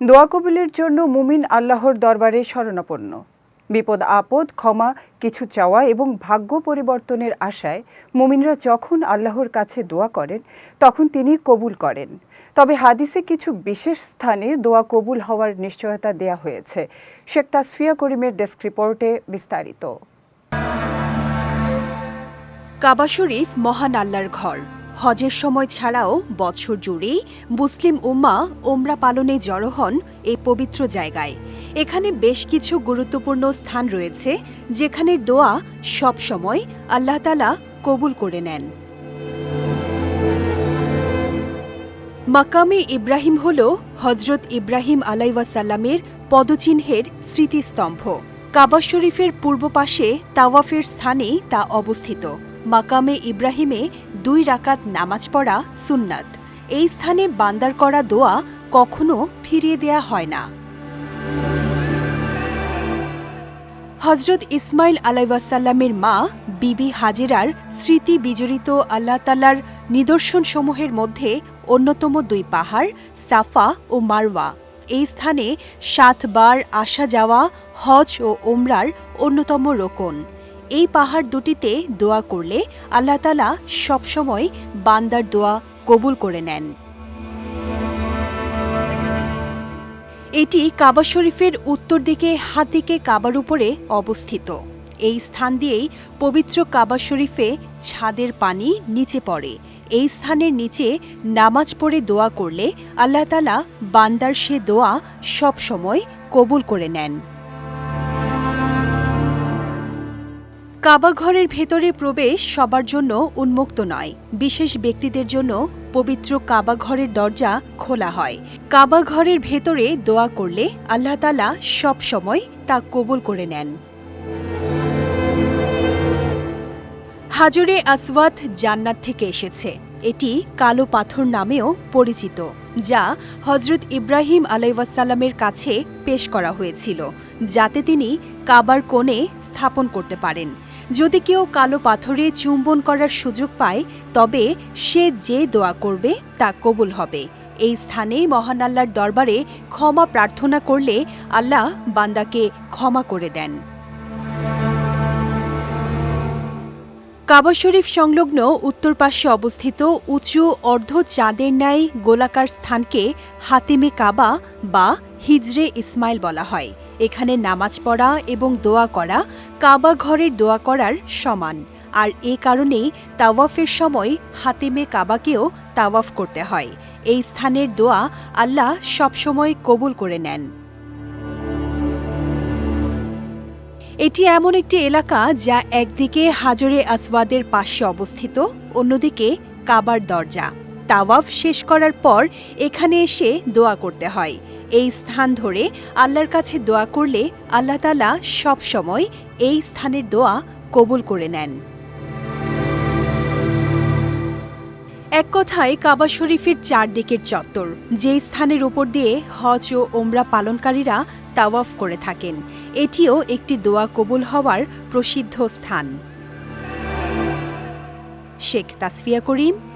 দোয়া কবুলের জন্য মুমিন আল্লাহর দরবারে শরণাপন্ন। বিপদ আপদ, ক্ষমা, কিছু চাওয়া এবং ভাগ্য পরিবর্তনের আশায় মুমিনরা যখন আল্লাহর কাছে দোয়া করেন, তখন তিনি কবুল করেন। তবে হাদিসে কিছু বিশেষ স্থানে দোয়া কবুল হওয়ার নিশ্চয়তা দেয়া হয়েছে। শেখ তাসফিয়া করিমের ডেস্ক রিপোর্টে বিস্তারিত। কাবা শরীফ মহান আল্লাহর ঘর। হজের সময় ছাড়াও বছর জুড়েই মুসলিম উম্মা ওমরা পালনে জড়ো হন এই পবিত্র জায়গায়। এখানে বেশ কিছু গুরুত্বপূর্ণ স্থান রয়েছে, যেখানে দোয়া সব সময় আল্লাহ তালা কবুল করে নেন। মাকামে ইব্রাহিম হল হজরত ইব্রাহিম আলাইওয়াসাল্লামের পদচিহ্নের স্মৃতিস্তম্ভ। কাবা শরীফের পূর্ব পাশে তাওয়াফের স্থানেই তা অবস্থিত। মাকামে ইব্রাহিমে দুই রাকাত নামাজ পড়া সুন্নাত। এই স্থানে বান্দার করা দোয়া কখনো ফিরিয়ে দেয়া হয় না। হজরত ইসমাইল আলাইসাল্লামের মা, বিবি হাজেরার স্মৃতি বিজড়িত আল্লাহ তালার নিদর্শনসমূহের মধ্যে অন্যতম দুই পাহাড়, সাফা ও মারওয়া। এই স্থানে সাতবার আসা যাওয়া, হজ ও ওমরার অন্যতম রোকন। এই পাহাড় দুটিতে দোয়া করলে আল্লাহ তালা সবসময় বান্দার দোয়া কবুল করে নেন। এটি কাবা শরীফের উত্তর দিকে, হাত দিকে কাবার উপরে অবস্থিত। এই স্থান দিয়েই পবিত্র কাবা শরীফে ছাদের পানি নিচে পড়ে। এই স্থানের নিচে নামাজ পড়ে দোয়া করলে আল্লাহ তালা বান্দার সে দোয়া সবসময় কবুল করে নেন। কাবা ঘরের ভেতরে প্রবেশ সবার জন্য উন্মুক্ত নয়। বিশেষ ব্যক্তিদের জন্য পবিত্র কাবা ঘরের দরজা খোলা হয়। কাবা ঘরের ভেতরে দোয়া করলে আল্লাহ তালা সব সময় তা কবুল করে নেন। হাজরে আসওয়াত জান্নাত থেকে এসেছে। এটি কালো পাথর নামেও পরিচিত, যা হজরত ইব্রাহিম আলাইসাল্লামের কাছে পেশ করা হয়েছিল, যাতে তিনি কাবার কোণে স্থাপন করতে পারেন। যদি কেউ কালো পাথরে চুম্বন করার সুযোগ পায়, তবে সে যে দোয়া করবে তা কবুল হবে। এই স্থানে মহান আল্লাহর দরবারে ক্ষমা প্রার্থনা করলে আল্লাহ বান্দাকে ক্ষমা করে দেন। কাবা শরীফ সংলগ্ন উত্তর পাশে অবস্থিত উঁচু অর্ধ চাঁদের ন্যায় গোলাকার স্থানকে হাতিমে কাবা বা হিজরে ইসমাইল বলা হয়। এখানে নামাজ পড়া এবং দোয়া করা, কাবা ঘরের দোয়া করার সমান। আর এ কারণেই তাওয়াফের সময় হাতেমে কাবাকেও তাওয়াফ করতে হয়। এই স্থানের দোয়া আল্লাহ সবসময় কবুল করে নেন। এটি এমন একটি এলাকা যা একদিকে হাজরে আসওয়াদের পাশে অবস্থিত, অন্যদিকে কাবার দরজা। তাওয়াফ শেষ করার পর এখানে এসে দোয়া করতে হয়। এই স্থান ধরে আল্লাহর কাছে দোয়া করলে আল্লাহ তালা সব সময় এই স্থানের দোয়া কবুল করে নেন। এক কথায় কাবা শরীফের চারদিকের চত্বর, যে স্থানের উপর দিয়ে হজ ও ওমরা পালনকারীরা তাওয়াফ করে থাকেন, এটিও একটি দোয়া কবুল হওয়ার প্রসিদ্ধ স্থান। Sheikh Tasfia Karim